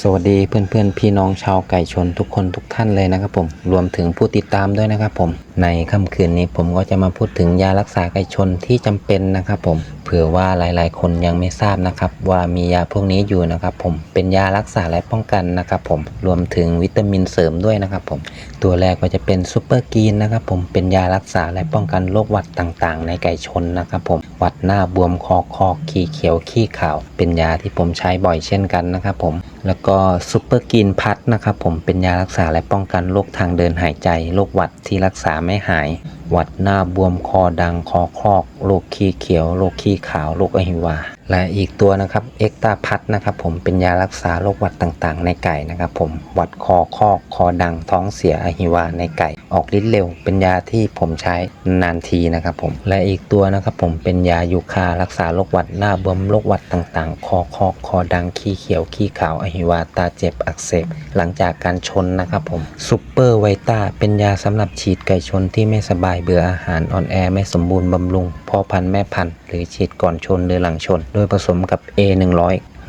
สวัสดีเพื่อนๆพี่น้องชาวไก่ชนทุกคนทุกท่านเลยนะครับผมรวมถึงผู้ติดตามด้วยนะครับผมในค่ำคืนนี้ผมก็จะมาพูดถึงยารักษาไก่ชนที่จำเป็นนะครับผม ผื่อว่าหลายๆ คนยังไม่ทราบนะครับ ว่ามียาพวกนี้อยู่นะครับผมเป็นยารักษาและป้องกันนะครับผมรวมถึงวิตามินเสริมด้วยนะครับผมตัวแรกก็จะเป็นซูเปอร์กีนนะครับผมเป็นยารักษาและป้องกันโรคหวัดต่างๆ ในไก่ชนนะครับผมหวัดหน้าบวมคอคอขี้เขียวขี้ขาว เป็นยาที่ผมใช้บ่อยเช่นกันนะครับผมแล้วก็ซูเปอร์กินพัดนะครับผมเป็นยารักษาและป้องกันโรคทางเดินหายใจโรคหวัดที่รักษาไม่หายหวัดหน้าบวมคอดังคอคลอกโรคขี้เขียวโรคขี้ขาวโรคอหิวาและอีกตัวนะครับเอ็กตาพัดนะครับผมเป็นยารักษาโรคหวัดต่างๆ ในไก่นะครับผมหวัดคอคอกคอดังท้องเสียอหิวาในไก่ ออกฤทธิ์เร็ว เป็นยาที่ผมใช้นานทีนะครับผมและอีกตัวนะครับผมเป็นยายูคารักษาโรคหวัดหน้าบวมโรคหวัดต่างๆ คอคอกคอดังขี้เขียวขี้ขาวอหิวาตาเจ็บอักเสบหลังจากการชนนะครับผมซูเปอร์ไวต้าเป็นยาสำหรับฉีดไก่ชนที่ไม่สบายเบื่ออาหารอ่อนแอไม่สมบูรณ์บำรุงพ่อพันธุ์แม่พันธุ์หรือฉีดก่อนชนหรือหลังชนโดยผสมกับ A100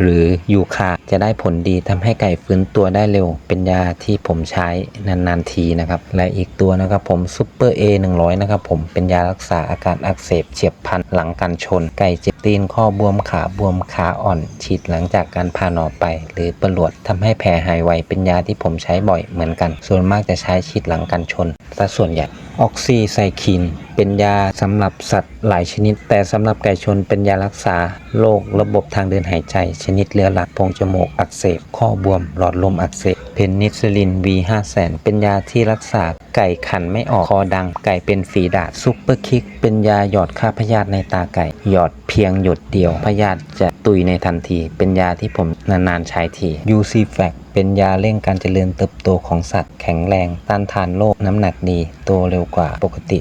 หรือยูคาจะได้ผลดีทำให้ไก่ฟื้นตัวได้เร็ว เป็นยาที่ผมใช้นานๆทีนะครับ และอีกตัวนะครับผมซูเปอร์เอหนึ่งร้อยนะครับผมเป็นยารักษาอาการอักเสบเฉียบพลันหลังการชน ไก่เจ็บตีนข้อบวมขาบวมขาอ่อน ฉีดหลังจากการผ่าหนอไป หรือประหลวดทำให้แผลหายไวเป็นยาที่ผมใช้บ่อยเหมือนกัน ส่วนมากจะใช้ฉีดหลังการชนซะส่วนใหญ่ออกซิไซคิน เป็นยาสำหรับสัตว์หลายชนิด แต่สำหรับไก่ชนเป็นยารักษาโรคระบบทางเดินหายใจชนิดเรื้อรังโพรงจมูกอักเสบ ข้อบวม หลอดลมอักเสบ เพนนิซิลิน V 5 0 0 0 0เป็นยาที่รักษาไก่ขันไม่ออกคอดัง ไก่เป็นฝีดาษซุปเปอร์คิก เป็นยาหยอดฆ่าพยาธิในตาไก่ หยอดเพียงหยดเดียว พยาธิจะตุยในทันที เป็นยาที่ผมนานๆใช้ที UC f a c เป็นยาเร่งการเจริญเติบโตของสัตว์ แข็งแรง ต้านทานโรคน้ำหนักดี โตเร็วกว่าปกติ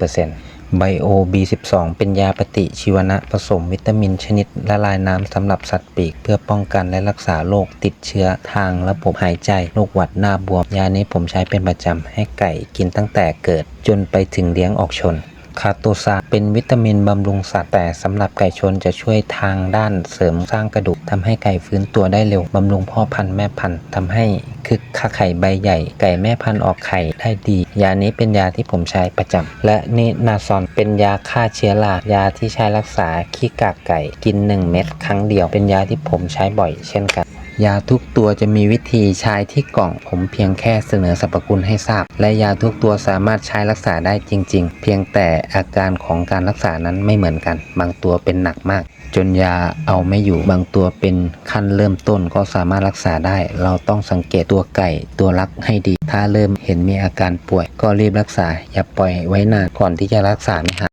30% ไบโอบีเป็นยาปฏิชีวนะผสมวิตามินชนิดละลายน้ำสำหรับสัตว์ปีก เพื่อป้องกันและรักษาโรคติดเชื้อทางระบบหายใจโรคหวัดหน้าบวม ยานี้ผมใช้เป็นประจำให้ไก่กินตั้งแต่เกิด จนไปถึงเลี้ยงออกชน คาโตซาเป็นวิตามินบำรุงสัตว์แต่สำหรับไก่ชนจะช่วยทางด้านเสริมสร้างกระดูกทำให้ไก่ฟื้นตัวได้เร็วบำรุงพ่อพันธุ์แม่พันธุ์ทำให้คึกค่าไข่ใบใหญ่ ไก่แม่พันธุ์ออกไข่ได้ดี ยานี้เป็นยาที่ผมใช้ประจำและนินาซอนเป็นยาฆ่าเชื้อรายาที่ใช้รักษาขี้กากไก่กิน 1 เม็ดครั้งเดียว เป็นยาที่ผมใช้บ่อยเช่นกัน ยาทุกตัวจะมีวิธีใช้ที่กล่อง ผมเพียงแค่เสนอสรรพคุณให้ทราบ และยาทุกตัวสามารถใช้รักษาได้จริง ๆ เพียงแต่อาการของการรักษานั้นไม่เหมือนกัน บางตัวเป็นหนักมาก จนยาเอาไม่อยู่บางตัวเป็นขั้นเริ่มต้นก็สามารถรักษาได้ เราต้องสังเกตตัวไก่ตัวรักให้ดี ถ้าเริ่มเห็นมีอาการป่วย ก็รีบรักษา อย่าปล่อยไว้นานก่อนที่จะรักษาไม่หาย